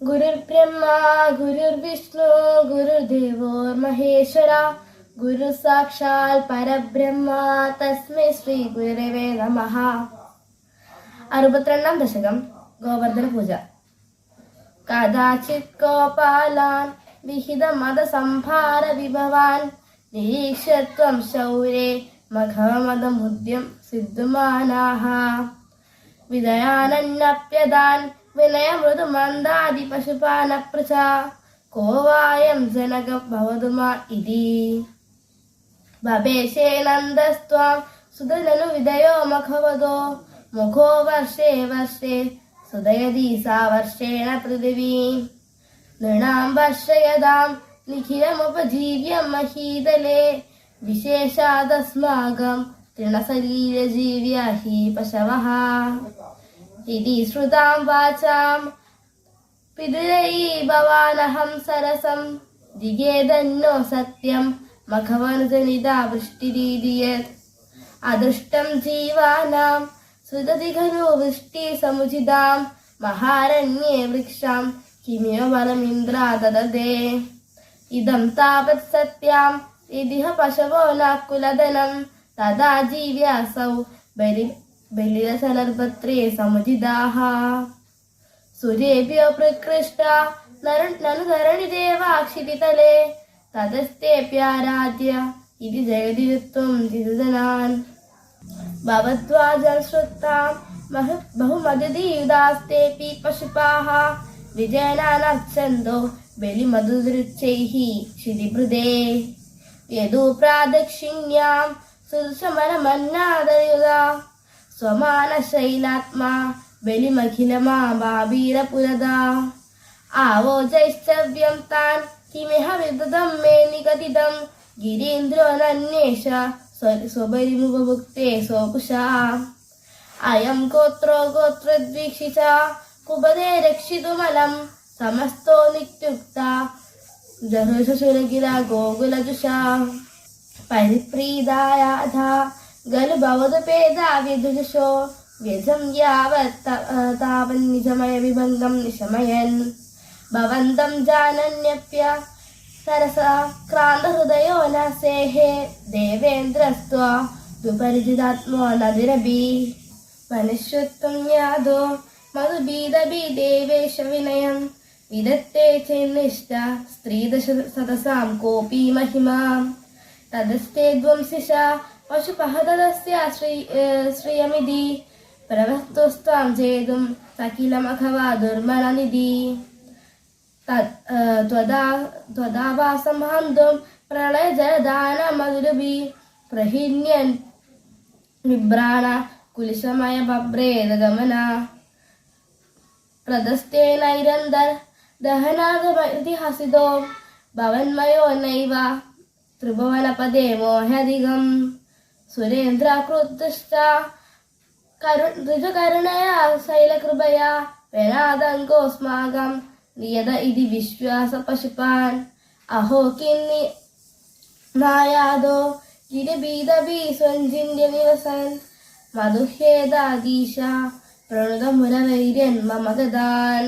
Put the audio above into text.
ഗുരുർബ്രഹ്മ ഗുരുർ ദേവോർ മഹേശ്വര ഗുരു സാക്ഷാൽ പരബ്രഹ്മ തസ്മൈ ശ്രീ ഗുരുവേ നമ. അറുപത്തിരണ്ടാം ദശകം ഗോവർദ്ധന പൂജ. കഥാചിത് ഗോപാലാൻ വിഹിത മതസംഭാര വിഭവാൻ നിരീക്ഷത്വം ശൗരേ മഘമതമുദ്യം സിദ്ധുമാനാഹ. വിദയാനന്യപ്യദാൻ വിനയമൃദുമന്ദാദി പശുപാനപൃച്ച കോവായം ജനക ഭവതുമാ ഇതി ബഭേശേ നന്ദസ്ത്വാം സുതനനു വിദയോ മഖവദോ മുഖോ വർഷേ വർഷേ സുദയതി സാ വർഷേണ പൃഥിവീ നൃണാം വർഷയതാം നിഖിലമുപജീവ്യം മഹീതലേ വിശേഷാദസ്മാകം തൃണശരീരജീവ്യ ഹി പശവः इति श्रुतां वाचां पितृयी भवानहं सरसं दिगेदन्नो सत्यं मघवनुजनिता वृष्टिरीति यत् अदृष्टं जीवानां सुदति खलु वृष्टिसमुचितां महारण्ये वृक्षां किमिव बलमिन्द्रा ददते इदं तावत् सत्याम् इदिह पशवो नाकुलदनं तदा जीव्यासौ बलि ബലിരസലർഭത്രേ സമുചിതാഹ. സുരേഭ്യോ പ്രകൃഷ്ട നനു ധരണിദേവാക്ഷിതിതലേ തതസ്തേപ്യാരാധ്യ ഇതി ജഗതിരുത്വം തിരുതനാൻ. ഭവത്വാജൽ ശ്രുത്താം ബഹുമതിയുതാസ്തേപി പശുപാഹ. വിജയനാനർച്ചന്തോ ബലിമധുദൃച്ചൈഃ ശിതിഭൃതേ. യദു പ്രാദക്ഷിണ്യാം സുദൃശമനമന്നാദയുത ಸಮಾನಶೈಲಾತ್ಮ ಬೆಳಿಮಖಿಲ ಮಹಾಬೀರಪುರದ आवो जैस्तव्यं तान् किमिह विदधं मे निगदितं गिरीन्द्रो नन्येष स्वबलिमुपभुक्ते स्वकुशा अयं गोत्रो गोत्रद्वीक्षित कुबले रक्षितुमलं समस्तो नित्युक्ता जहृषशुरगिरा गोकुलजुषा परिप्रीदायाधा ഭവതുപേദാ വ്യധുജുഷോ വ്യജം യാവത് താവന്നിജമയ വിഭംഗം നിശമയൻ. ഭവന്തം ജാനന്യപ്യ സരസ ക്രാന്തഹൃദയോ നസേഹേ. ദേവേന്ദ്രസ്ത്വ ദുപരിചിതാത്മോ നദിരബി മനുഷ്യത്വം യാദോ മധുബീതബി ദേവേശ വിനയം. വിദത്തെ ചെന്നിഷ്ട സ്ത്രീദശ സതസാം കോപി മഹിമാം. തദസ്തേ ധ്വംസിഷ പശുപഹതസ്യ ശ്രീ ശ്രിയമിതി. പ്രവസ്തുസ്ത്വാം ചേതും സകിലമഖവാ ദുർമലനിധി. ത്വദാവാസം ഹന്തും പ്രളയജലദാനമധുരഭി. പ്രഹിന്യൻ വിഭ്രാണ കുലിശമയ ബഭ്രേതഗമന പ്രദസ്തേനൈരന്തർ ദഹനാദമതിഹസിതോ ഭവന്മയോ നൈവ ത്രിഭുവനപദേ മോഹധികം സുരേന്ദ്രാകൃതശ്ച കരു വേനാദങ്കോസ്മാകം നിയത ഇതി വിശ്വാസ പശുപാൻ അഹോ കിന്നി നായാദോ ഗിരിബീതബി നിവസൻ മധുഹേദാദീശ പ്രണുതമുരവൈര്യൻ മമ ഗതാൻ